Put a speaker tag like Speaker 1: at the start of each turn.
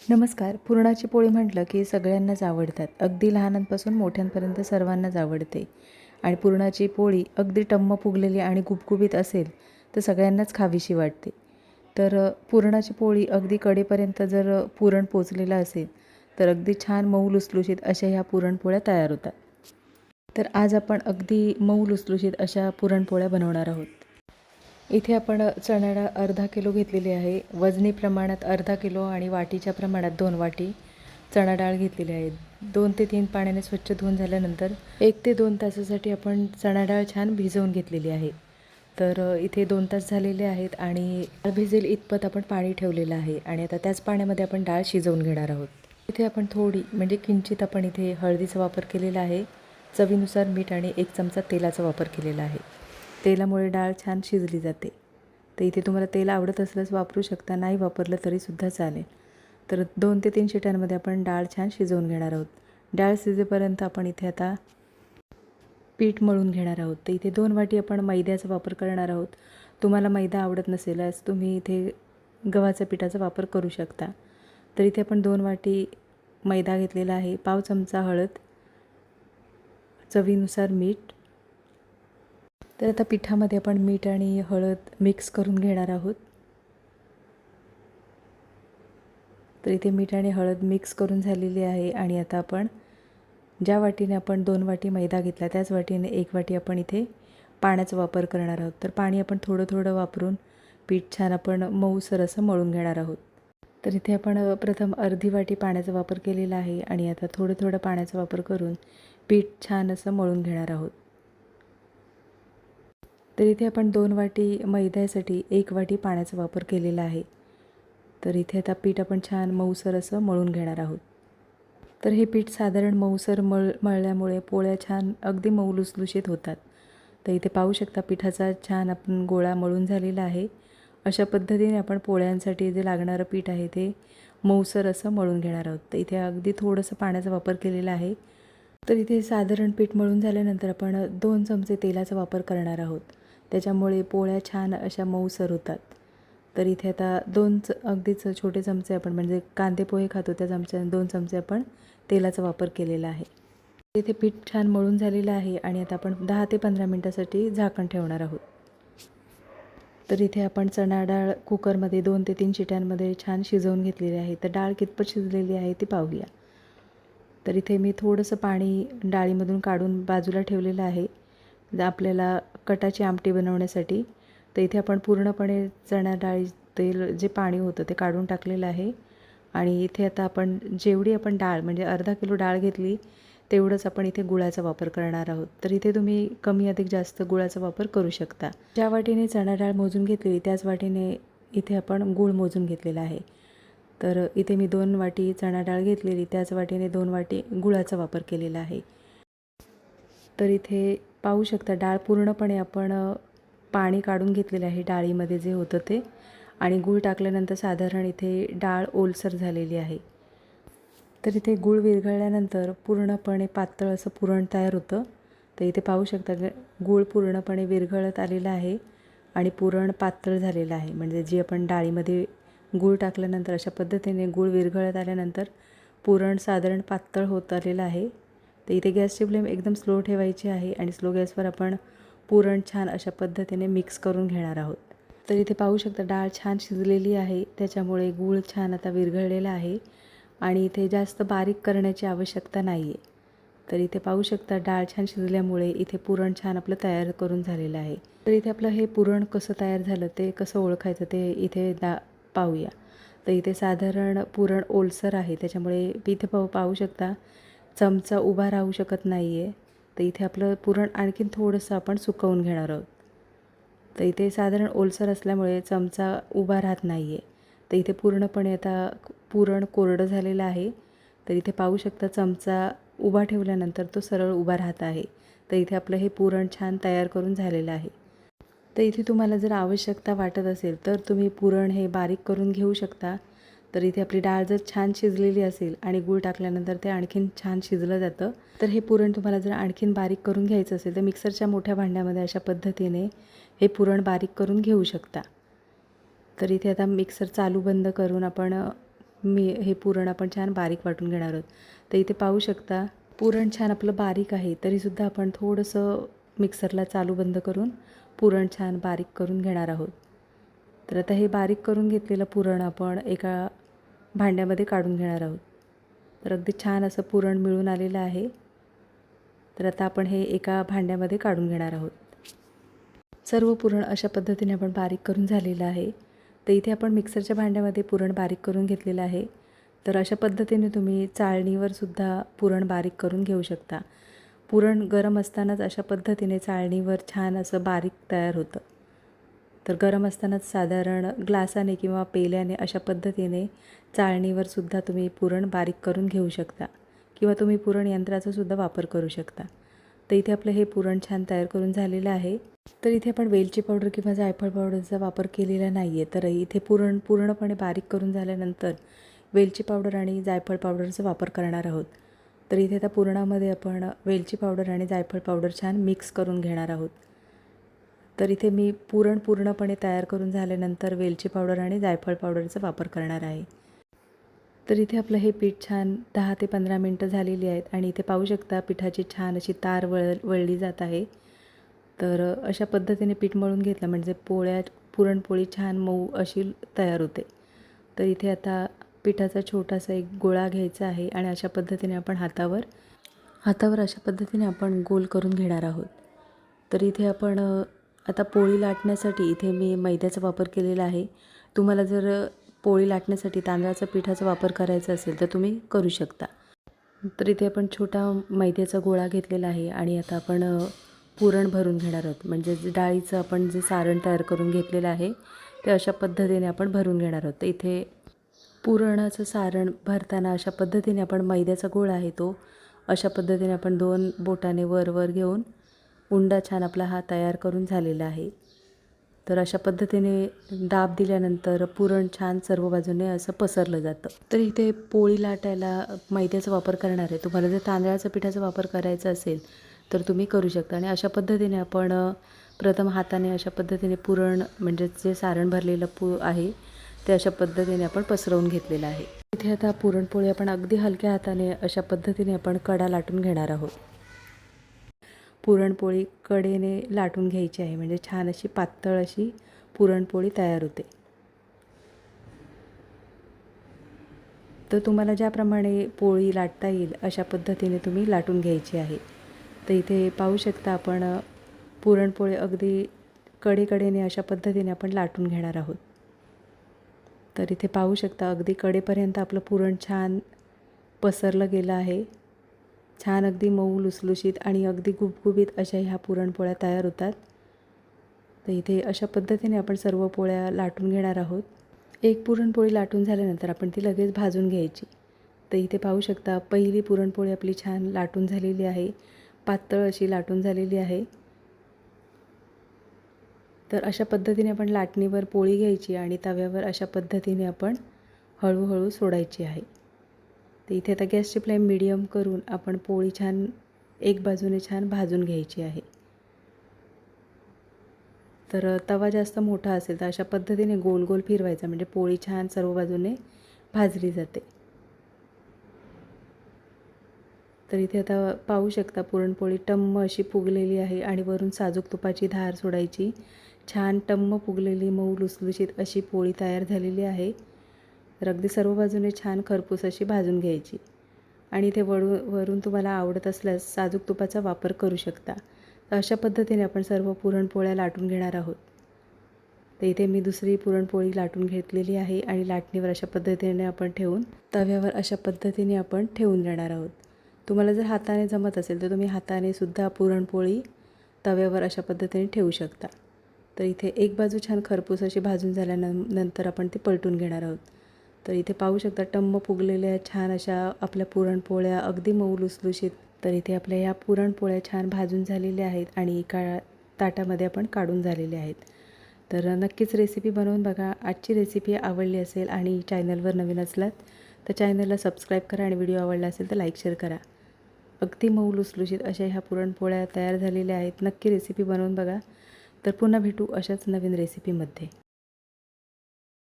Speaker 1: नमस्कार. पुरणाची पोळी म्हटलं की सगळ्यांनाच आवडतात. अगदी लहानांपासून मोठ्यांपर्यंत सर्वांनाच आवडते. आणि पुरणाची पोळी अगदी टम्म फुगलेली आणि गुबगुबीत असेल तर सगळ्यांनाच खावीशी वाटते. तर पुरणाची पोळी अगदी कडेपर्यंत जर पुरण पोचलेलं असेल तर अगदी छान मऊ लुसलुशीत अशा ह्या पुरणपोळ्या तयार होतात. तर आज आपण अगदी मऊ लुसलुशीत अशा पुरणपोळ्या बनवणार आहोत. इथे आपण चणा डाळ अर्धा किलो घेतलेली आहे. वजनी प्रमाणात अर्धा किलो आणि वाटीच्या प्रमाणात दोन वाटी चणा डाळ घेतलेली आहे. दोन ते तीन पाण्याने स्वच्छ धुवून झाल्यानंतर एक ते दोन तासासाठी आपण चणा डाळ छान भिजवून घेतलेली आहे. तर इथे दोन तास झालेले आहेत आणि भिजेल इतपत आपण पाणी ठेवलेलं आहे आणि आता त्याच पाण्यामध्ये आपण डाळ शिजवून घेणार आहोत. इथे आपण थोडी म्हणजे किंचित आपण इथे हळदीचा वापर केलेला आहे. चवीनुसार मीठ आणि एक चमचा तेलाचा वापर केलेला आहे. तेलामुळे डाळ छान शिजली जाते. तर इथे तुम्हाला तेल आवडत असल्यास वापरू शकता नाही वापरलं तरीसुद्धा चालेल. तर दोन ते तीन शिट्यांमध्ये आपण डाळ छान शिजवून घेणार आहोत. डाळ शिजेपर्यंत आपण इथे आता पीठ मळून घेणार आहोत. तर इथे दोन वाटी आपण मैद्याचा वापर करणार आहोत. तुम्हाला मैदा आवडत नसेलच तुम्ही इथे गव्हाच्या पिठाचा वापर करू शकता. तर इथे आपण दोन वाटी मैदा घेतलेला आहे. पाव चमचा हळद चवीनुसार मीठ तर आता पिठामध्ये आपण मीठ आणि हळद मिक्स करून घेणार आहोत. तर इथे मीठ आणि हळद मिक्स करून झालेली आहे आणि आता आपण ज्या वाटीने आपण दोन वाटी मैदा घेतला त्याच वाटीने एक वाटी आपण इथे पाण्याचा वापर करणार आहोत. तर पाणी आपण थोडं थोडं वापरून पीठ छान आपण मऊसर असं मळून घेणार आहोत. तर इथे आपण प्रथम अर्धी वाटी पाण्याचा वापर केलेला आहे आणि आता थोडं थोडं पाण्याचा वापर करून पीठ छान असं मळून घेणार आहोत. तर इथे आपण दोन वाटी मैद्यासाठी एक वाटी पाण्याचा वापर केलेला आहे. तर इथे आता पीठ आपण छान मऊसर असं मळून घेणार आहोत. तर हे पीठ साधारण मऊसर मळ मळल्यामुळे पोळ्या छान अगदी मऊ लुसलुशीत होतात. तर इथे पाहू शकता पिठाचा छान आपण गोळा मळून झालेला आहे. अशा पद्धतीने आपण पोळ्यांसाठी जे लागणारं पीठ आहे ते मऊसर असं मळून घेणार आहोत. तर इथे अगदी थोडंसं पाण्याचा वापर केलेला आहे. तर इथे साधारण पीठ मळून झाल्यानंतर आपण दोन चमचे तेलाचा वापर करणार आहोत. त्याच्यामुळे पोळ्या छान अशा मऊसर होतात. तर इथे आता दोन च अगदीच छोटे चमचे आपण म्हणजे कांदे पोहे खातो त्या चमच्या दोन चमचे आपण तेलाचा वापर केलेला आहे. इथे पीठ छान मळून झालेलं आहे आणि आता आपण दहा ते पंधरा मिनटासाठी झाकण ठेवणार आहोत. तर इथे आपण चणा डाळ कुकरमध्ये दोन ते तीन शिट्यांमध्ये छान शिजवून घेतलेली आहे. तर डाळ कितपत शिजलेली आहे ती पाहूया. तर इथे मी थोडंसं पाणी डाळीमधून काढून बाजूला ठेवलेलं आहे. म्हणजे आपल्याला कटाची आमटी बनवण्यासाठी तर इथे आपण पूर्णपणे चणा डाळी तेल जे पाणी होतं ते काढून टाकलेलं आहे. आणि इथे आता आपण जेवढी आपण डाळ म्हणजे अर्धा किलो डाळ घेतली तेवढंच आपण इथे गुळाचा वापर करणार आहोत. तर इथे तुम्ही कमी अधिक जास्त गुळाचा वापर करू शकता. ज्या वाटीने चणा डाळ मोजून घेतली त्याच वाटीने इथे आपण गूळ मोजून घेतलेला आहे. तर इथे मी दोन वाटी चणा डाळ घेतलेली त्याच वाटीने दोन वाटी गुळाचा वापर केलेला आहे. तर इथे पाहू शकता डाळ पूर्णपणे आपण पाणी काढून घेतलेलं आहे डाळीमध्ये जे होतं ते आणि गूळ टाकल्यानंतर साधारण इथे डाळ ओलसर झालेली आहे. तर इथे गूळ विरघळल्यानंतर पूर्णपणे पातळ असं पुरण तयार होतं. तर इथे पाहू शकता गूळ पूर्णपणे विरघळत आलेलं आहे आणि पुरण पातळ झालेलं आहे. म्हणजे जी आपण डाळीमध्ये गूळ टाकल्यानंतर अशा पद्धतीने गूळ विरघळत आल्यानंतर पुरण साधारण पातळ होत आलेलं आहे. तर इथे गॅसची फ्लेम एकदम स्लो ठेवायची आहे आणि स्लो गॅसवर आपण पुरण छान अशा पद्धतीने मिक्स करून घेणार आहोत. तर इथे पाहू शकता डाळ छान शिजलेली आहे त्याच्यामुळे गूळ छान आता विरघळलेला आहे आणि इथे जास्त बारीक करण्याची आवश्यकता नाही आहे तर इथे पाहू शकता डाळ छान शिजल्यामुळे इथे पुरण छान आपलं तयार करून झालेलं आहे. तर इथे आपलं हे पुरण कसं तयार झालं ते कसं ओळखायचं ते इथे दा पाहूया. तर इथे साधारण पुरण ओलसर आहे त्याच्यामुळे इथे पाहू पाहू शकता चमचा उभा राहू शकत नाही आहे तर इथे आपलं पुरण आणखीन थोडंसं आपण सुकवून घेणार आहोत. तर इथे साधारण ओलसर असल्यामुळे चमचा उभा राहत नाही आहे तर इथे पूर्णपणे आता पुरण कोरडं झालेलं आहे. तर इथे पाहू शकता चमचा उभा ठेवल्यानंतर तो सरळ उभा राहत आहे. तर इथे आपलं हे पुरण छान तयार करून झालेलं आहे. तर इथे तुम्हाला जर आवश्यकता वाटत असेल तर तुम्ही पुरण हे बारीक करून घेऊ शकता. तर इथे आपली डाळ जर छान शिजलेली असेल आणि गूळ टाकल्यानंतर ते आणखीन छान शिजलं जातं तर हे पुरण तुम्हाला जर आणखीन बारीक करून घ्यायचं असेल तर मिक्सरच्या मोठ्या भांड्यामध्ये अशा पद्धतीने हे पुरण बारीक करून घेऊ शकता. तर इथे आता मिक्सर चालू बंद करून आपण मी हे पुरण आपण छान बारीक वाटून घेणार आहोत. तर इथे पाहू शकता पुरण छान आपलं बारीक आहे तरीसुद्धा आपण थोडंसं मिक्सरला चालू बंद करून पुरण छान बारीक करून घेणार आहोत. तर आता हे बारीक करून घेतलेलं पुरण आपण एका भांड्यामध्ये काढून घेणार आहोत. तर अगदी छान असं पुरण मिळून आलेलं आहे. तर आता आपण हे एका भांड्यामध्ये काढून घेणार आहोत. सर्व पुरण अशा पद्धतीने आपण बारीक करून झालेलं आहे. तर इथे आपण मिक्सरच्या भांड्यामध्ये पुरण बारीक करून घेतलेलं आहे. तर अशा पद्धतीने तुम्ही चाळणीवर सुद्धा पुरण बारीक करून घेऊ शकता. पुरण गरम असतानाच अशा पद्धतीने चाळणीवर छान असं बारीक तयार होतं. तर गरम असतानाच साधारण ग्लासाने किंवा पेल्याने अशा पद्धतीने चाळणीवर सुद्धा तुम्ही पुरण बारीक करून घेऊ शकता किंवा तुम्ही पुरण यंत्राचा सुद्धा वापर करू शकता. तर इथे आपलं हे पुरण छान तयार करून झालेलं आहे. तर इथे आपण वेलची पावडर किंवा जायफळ पावडरचा वापर केलेला नाही आहे तर इथे पुरण पूर्णपणे बारीक करून झाल्यानंतर वेलची पावडर आणि जायफळ पावडरचा वापर करणार आहोत. तर इथे त्या पुरणामध्ये आपण वेलची पावडर आणि जायफळ पावडर छान मिक्स करून घेणार आहोत. तर इथे मी पुरण पूर्णपणे तयार करून झाल्यानंतर वेलची पावडर आणि जायफळ पावडरचा वापर करणार आहे. तर इथे आपलं हे पीठ छान दहा ते पंधरा मिनटं झालेली आहेत आणि इथे पाहू शकता पिठाची छान अशी तार वळ वळली जात आहे. तर अशा पद्धतीने पीठ मळून घेतलं म्हणजे पोळ्या पुरणपोळी छान मऊ अशी तयार होते. तर इथे आता पिठाचा छोटासा एक गोळा घ्यायचा आहे आणि अशा पद्धतीने आपण हातावर हातावर अशा पद्धतीने आपण गोल करून घेणार आहोत. तर इथे आपण आता पोळी लाटण्यासाठी इथे मी मैद्याचा वापर केलेला आहे. तुम्हाला जर पोळी लाटण्यासाठी तांदळाचा पिठाचा वापर करायचा असेल तर तुम्ही करू शकता. तर इथे आपण छोटा मैद्याचा गोळा घेतलेला आहे आणि आता आपण पुरण भरून घेणार आहोत. म्हणजे डाळीचं आपण जे सारण तयार करून घेतलेलं आहे ते अशा पद्धतीने आपण भरून घेणार आहोत. तर इथे पुरणाचं सारण भरताना अशा पद्धतीने आपण मैद्याचा गोळा आहे तो अशा पद्धतीने आपण दोन बोटाने वर वर घेऊन उंडा छान आपला हा तयार करून झालेला आहे. तर अशा पद्धतीने दाब दिल्यानंतर पुरण छान सर्व बाजूने असं पसरलं जातं. तर इथे पोळी लाटायला मैद्याचा वापर करणार आहे. तुम्हाला जर तांदळाच्या पिठाचा वापर करायचा असेल तर तुम्ही करू शकता. आणि अशा पद्धतीने आपण प्रथम हाताने अशा पद्धतीने पुरण म्हणजे जे सारण भरलेलं पू आहे ते अशा पद्धतीने आपण पसरवून घेतलेलं आहे. इथे आता पुरणपोळी आपण अगदी हलक्या हाताने अशा पद्धतीने आपण कडा लाटून घेणार आहोत. पुरणपोळी कडेने लाटून घ्यायची आहे. म्हणजे छान अशी पातळ अशी पुरणपोळी तयार होते. तर तुम्हाला ज्याप्रमाणे पोळी लाटता येईल अशा पद्धतीने तुम्ही लाटून घ्यायची आहे. तर इथे पाहू शकता आपण पुरणपोळी अगदी कडेकडेने अशा पद्धतीने आपण लाटून घेणार आहोत. तर इथे पाहू शकता अगदी कडेपर्यंत आपलं पुरण छान पसरलं गेलं आहे. छान अगदी मऊ लुसलुशीत आणि अगदी गुबगुबीत अशा ह्या पुरणपोळ्या तयार होतात. तर इथे अशा पद्धतीने आपण सर्व पोळ्या लाटून घेणार आहोत. एक पुरणपोळी लाटून झाल्यानंतर आपण ती लगेच भाजून घ्यायची. तर इथे पाहू शकता पहिली पुरणपोळी आपली छान लाटून झालेली आहे. पातळ अशी लाटून झालेली आहे. तर अशा पद्धतीने आपण लाटणीवर पोळी घ्यायची आणि तव्यावर अशा पद्धतीने आपण हळूहळू सोडायची आहे. तर इथे आता गॅसची फ्लेम मिडियम करून आपण पोळी छान एक बाजूने छान भाजून घ्यायची आहे. तर तवा जास्त मोठा असेल तर अशा पद्धतीने गोल गोल फिरवायचा म्हणजे पोळी छान सर्व बाजूने भाजली जाते. तर इथे आता पाहू शकता पुरणपोळी टम्म अशी फुगलेली आहे आणि वरून साजूक तुपाची धार सोडायची. छान टम्म फुगलेली मऊ लुसलुशीत अशी पोळी तयार झालेली आहे. तर अगदी सर्व बाजूने छान खरपूस अशी भाजून घ्यायची. आणि इथे वळू वरून तुम्हाला आवडत असल्यास साजूक तुपाचा वापर करू शकता. तर अशा पद्धतीने आपण सर्व पुरणपोळ्या लाटून घेणार आहोत. तर इथे मी दुसरी पुरणपोळी लाटून घेतलेली आहे आणि लाटणीवर अशा पद्धतीने आपण ठेवून तव्यावर अशा पद्धतीने आपण ठेवून देणार आहोत. तुम्हाला जर हाताने जमत असेल तर तुम्ही हाताने सुद्धा पुरणपोळी तव्यावर अशा पद्धतीने ठेवू शकता. तर इथे एक बाजू छान खरपूस अशी भाजून झाल्यानं नंतर आपण ती पलटून घेणार आहोत. तर इथे पाहू शकता टम्म फुगलेल्या छान अशा आपल्या पुरणपोळ्या अगदी मऊ लुसलुशीत. तर इथे आपल्या या पुरणपोळ्या छान भाजून झालेल्या आहेत आणि एका ताटामध्ये आपण काढून झालेल्या आहेत. तर नक्कीच रेसिपी बनवून बघा. आजची रेसिपी आवडली असेल आणि चॅनलवर नवीन असलात तर चॅनलला सबस्क्राईब करा आणि व्हिडिओ आवडला असेल तर लाईक शेअर करा. अगदी मऊ लुसलुशीत अशा ह्या पुरणपोळ्या तयार झालेल्या आहेत. नक्की रेसिपी बनवून बघा. तर पुन्हा भेटू अशाच नवीन रेसिपीमध्ये